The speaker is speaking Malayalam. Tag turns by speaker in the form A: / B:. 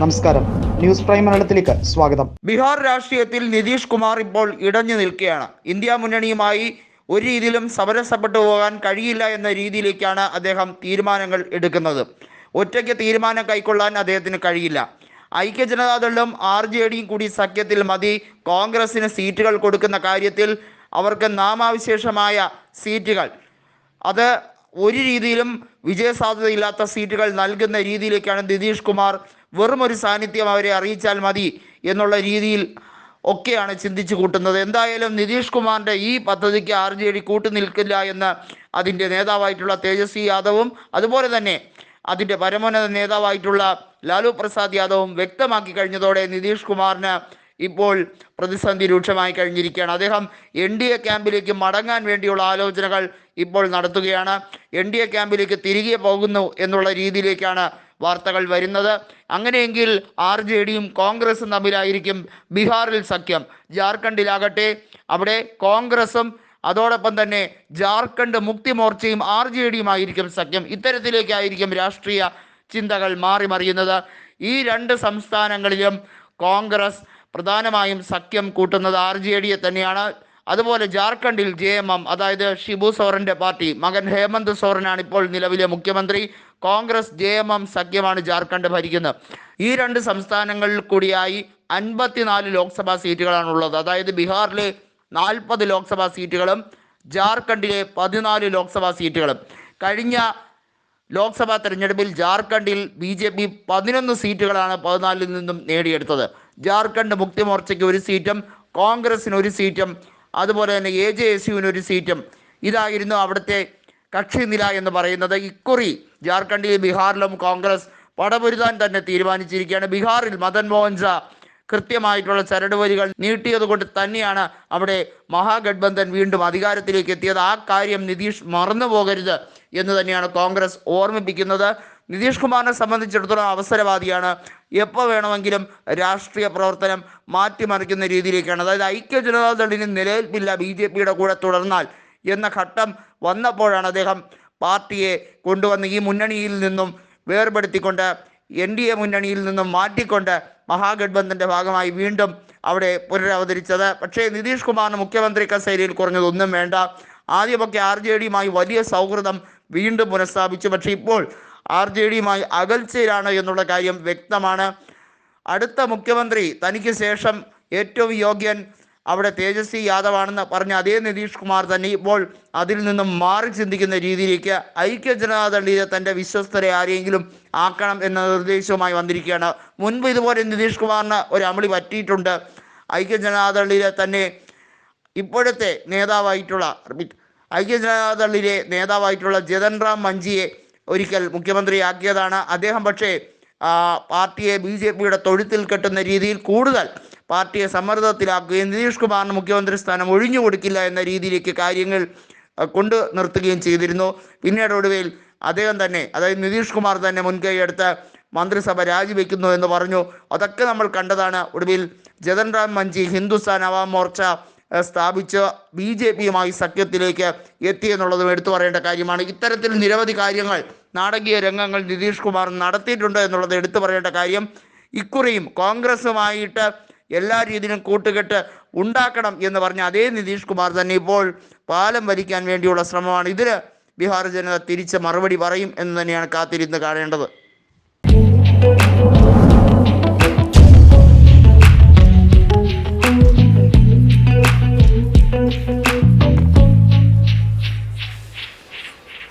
A: നമസ്കാരം. ന്യൂസ് പ്രൈം മലയാളത്തിലേക്ക് സ്വാഗതം.
B: ബീഹാർ രാഷ്ട്രീയത്തിൽ നിതീഷ് കുമാർ ഇപ്പോൾ ഇടഞ്ഞു നിൽക്കുകയാണ്. ഇന്ത്യ മുന്നണിയുമായി ഒരു രീതിയിലും സമരസപ്പെട്ടു പോകാൻ കഴിയില്ല എന്ന രീതിയിലേക്കാണ് അദ്ദേഹം തീരുമാനങ്ങൾ എടുക്കുന്നത്. ഒറ്റയ്ക്ക് തീരുമാനം കൈക്കൊള്ളാൻ അദ്ദേഹത്തിന് കഴിയില്ല. ഐക്യ ജനതാദളും ആർ ജെ ഡിയും കൂടി സഖ്യത്തിൽ മതി. കോൺഗ്രസിന് സീറ്റുകൾ കൊടുക്കുന്ന കാര്യത്തിൽ അവർക്ക് നാമാവിശേഷമായ സീറ്റുകൾ. അത് ഒരു രീതിയിലും വിജയസാധ്യതയില്ലാത്ത സീറ്റുകൾ നൽകുന്ന രീതിയിലേക്കാണ് നിതീഷ് കുമാർ വെറും ഒരു സാന്നിധ്യം അവരെ അറിയിച്ചാൽ മതി എന്നുള്ള രീതിയിൽ ഒക്കെയാണ് ചിന്തിച്ചു കൂട്ടുന്നത്. എന്തായാലും നിതീഷ് കുമാറിന്റെ ഈ പദ്ധതിക്ക് ആർ ജെ ഡി കൂട്ടുനിൽക്കില്ല എന്ന് അതിന്റെ നേതാവായിട്ടുള്ള തേജസ്വി യാദവും അതുപോലെ തന്നെ അതിന്റെ പരമോന്നത നേതാവായിട്ടുള്ള ലാലു പ്രസാദ് യാദവും വ്യക്തമാക്കി കഴിഞ്ഞതോടെ നിതീഷ് കുമാറിന് ഇപ്പോൾ പ്രതിസന്ധി രൂക്ഷമായി കഴിഞ്ഞിരിക്കുകയാണ്. അദ്ദേഹം എൻ ഡി എ ക്യാമ്പിലേക്ക് മടങ്ങാൻ വേണ്ടിയുള്ള ആലോചനകൾ ഇപ്പോൾ നടത്തുകയാണ്. എൻ ഡി എ ക്യാമ്പിലേക്ക് തിരികെ പോകുന്നു എന്നുള്ള രീതിയിലേക്കാണ് വാർത്തകൾ വരുന്നത്. അങ്ങനെയെങ്കിൽ ആർ ജെ ഡിയും കോൺഗ്രസും തമ്മിലായിരിക്കും ബീഹാറിൽ സഖ്യം. ജാർഖണ്ഡിലാകട്ടെ അവിടെ കോൺഗ്രസും അതോടൊപ്പം തന്നെ ജാർഖണ്ഡ് മുക്തി മോർച്ചയും ആർ ജെ ഡിയുമായിരിക്കും സഖ്യം. ഇത്തരത്തിലേക്കായിരിക്കും രാഷ്ട്രീയ ചിന്തകൾ മാറി മറിയുന്നത് ഈ രണ്ട് സംസ്ഥാനങ്ങളിലും കോൺഗ്രസ് പ്രധാനമായും സഖ്യം കൂട്ടുന്നത് ആർ ജെ ഡിയെ തന്നെയാണ്. അതുപോലെ ജാർഖണ്ഡിൽ ജെ എം എം അതായത് ഷിബു സോറന്റെ പാർട്ടി മകൻ ഹേമന്ത് സോറനാണ് ഇപ്പോൾ നിലവിലെ മുഖ്യമന്ത്രി. കോൺഗ്രസ് ജെ എം എം സഖ്യമാണ് ജാർഖണ്ഡ് ഭരിക്കുന്നത്. ഈ രണ്ട് സംസ്ഥാനങ്ങളിൽ കൂടിയായി അൻപത്തിനാല് ലോക്സഭാ സീറ്റുകളാണുള്ളത്. അതായത് ബീഹാറിലെ നാൽപ്പത് ലോക്സഭാ സീറ്റുകളും ജാർഖണ്ഡിലെ പതിനാല് ലോക്സഭാ സീറ്റുകളും. കഴിഞ്ഞ ലോക്സഭാ തെരഞ്ഞെടുപ്പിൽ ജാർഖണ്ഡിൽ ബി ജെ പി പതിനൊന്ന് സീറ്റുകളാണ് പതിനാലിൽ നിന്നും നേടിയെടുത്തത്. ജാർഖണ്ഡ് മുക്തി മോർച്ചയ്ക്ക് ഒരു സീറ്റും കോൺഗ്രസിന് ഒരു സീറ്റും അതുപോലെ തന്നെ എ ജെ എസ് യുവിന് ഒരു സീറ്റും. ഇതായിരുന്നു അവിടുത്തെ കക്ഷി നില എന്ന് പറയുന്നത്. ഇക്കുറി ജാർഖണ്ഡിലും ബീഹാറിലും കോൺഗ്രസ് പടപൊരുതാൻ തന്നെ തീരുമാനിച്ചിരിക്കുകയാണ്. ബീഹാറിൽ മദൻ മോഹൻ ഝാ കൃത്യമായിട്ടുള്ള ചരടുവലികൾ നീട്ടിയതുകൊണ്ട് തന്നെയാണ് അവിടെ മഹാഗഡ്ബന്ധൻ വീണ്ടും അധികാരത്തിലേക്ക് എത്തിയത്. ആ കാര്യം നിതീഷ് മറന്നു പോകരുത് എന്ന് തന്നെയാണ് കോൺഗ്രസ് ഓർമ്മിപ്പിക്കുന്നത്. നിതീഷ് കുമാറിനെ സംബന്ധിച്ചിടത്തോളം അവസരവാദിയാണ്. എപ്പോൾ വേണമെങ്കിലും രാഷ്ട്രീയ പ്രവർത്തനം മാറ്റിമറിക്കുന്ന രീതിയിലേക്കാണ്. അതായത് ഐക്യ ജനതാദളിന് നിലനിൽപ്പില്ല ബി ജെ പിയുടെ കൂടെ തുടർന്നാൽ എന്ന ഘട്ടം വന്നപ്പോഴാണ് അദ്ദേഹം പാർട്ടിയെ കൊണ്ടുവന്ന് ഈ മുന്നണിയിൽ നിന്നും വേർപെടുത്തിക്കൊണ്ട് എൻ ഡി എ മുന്നണിയിൽ നിന്നും മാറ്റിക്കൊണ്ട് മഹാഗഡ്ബന്ധന്റെ ഭാഗമായി വീണ്ടും അവിടെ പുനരവതരിച്ചത്. പക്ഷേ നിതീഷ് കുമാറിന് മുഖ്യമന്ത്രി കസേരയിൽ കുറഞ്ഞതൊന്നും വേണ്ട. ആദ്യമൊക്കെ ആർ ജെ ഡിയുമായി വലിയ സൗഹൃദം വീണ്ടും പുനഃസ്ഥാപിച്ചു. പക്ഷേ ഇപ്പോൾ ആർ ജെ ഡിയുമായി അകൽച്ചയിലാണ് എന്നുള്ള കാര്യം വ്യക്തമാണ്. അടുത്ത മുഖ്യമന്ത്രി തനിക്ക് ശേഷം ഏറ്റവും യോഗ്യൻ അവിടെ തേജസ്വി യാദവാണെന്ന് പറഞ്ഞ അതേ നിതീഷ് കുമാർ തന്നെ ഇപ്പോൾ അതിൽ നിന്നും മാറി ചിന്തിക്കുന്ന രീതിയിലേക്ക് ഐക്യ ജനതാദളിലെ തന്റെ വിശ്വസ്തരെ ആരെങ്കിലും ആക്കണം എന്ന നിർദ്ദേശവുമായി വന്നിരിക്കുകയാണ്. മുൻപ് ഇതുപോലെ നിതീഷ് കുമാറിന് ഒരു അമളി പറ്റിയിട്ടുണ്ട്. ഐക്യ ജനതാദളിലെ തന്നെ ഇപ്പോഴത്തെ നേതാവായിട്ടുള്ള ഐക്യ ജനതാദളിലെ നേതാവായിട്ടുള്ള ജതൻ റാം മഞ്ചിയെ ഒരിക്കൽ മുഖ്യമന്ത്രിയാക്കിയതാണ്. അദ്ദേഹം പക്ഷേ പാർട്ടിയെ ബി ജെ പിയുടെ തൊഴുത്തിൽ കെട്ടുന്ന രീതിയിൽ കൂടുതൽ പാർട്ടിയെ സമ്മർദ്ദത്തിലാക്കുകയും നിതീഷ് കുമാറിന് മുഖ്യമന്ത്രി സ്ഥാനം ഒഴിഞ്ഞു കൊടുക്കില്ല എന്ന രീതിയിലേക്ക് കാര്യങ്ങൾ കൊണ്ടു നിർത്തുകയും ചെയ്തിരുന്നു. പിന്നീട് ഒടുവിൽ അദ്ദേഹം തന്നെ അതായത് നിതീഷ് കുമാർ തന്നെ മുൻകൈയെടുത്ത് മന്ത്രിസഭ രാജിവെക്കുന്നു എന്ന് പറഞ്ഞു. അതൊക്കെ നമ്മൾ കണ്ടതാണ്. ഒടുവിൽ ജതൻ റാം മഞ്ചി ഹിന്ദുസ്ഥാൻ അവാം മോർച്ച സ്ഥാപിച്ച് ബി ജെ പിയുമായി സഖ്യത്തിലേക്ക് എത്തിയെന്നുള്ളതും എടുത്തു പറയേണ്ട കാര്യമാണ്. ഇത്തരത്തിൽ നിരവധി കാര്യങ്ങൾ നാടകീയ രംഗങ്ങൾ നിതീഷ് കുമാർ നടത്തിയിട്ടുണ്ട് എന്നുള്ളത് എടുത്തു പറയേണ്ട കാര്യം ഇക്കുറിയും കോൺഗ്രസുമായിട്ട് എല്ലാ രീതിയിലും കൂട്ടുകെട്ട് ഉണ്ടാക്കണം എന്ന് പറഞ്ഞ അതേ നിതീഷ് കുമാർ തന്നെ ഇപ്പോൾ പാലം വലിക്കാൻ വേണ്ടിയുള്ള ശ്രമമാണ്. ഇതിന് ബീഹാർ ജനത തിരിച്ച് മറുപടി പറയും എന്ന് തന്നെയാണ് കാത്തിരുന്ന് കാണേണ്ടത്.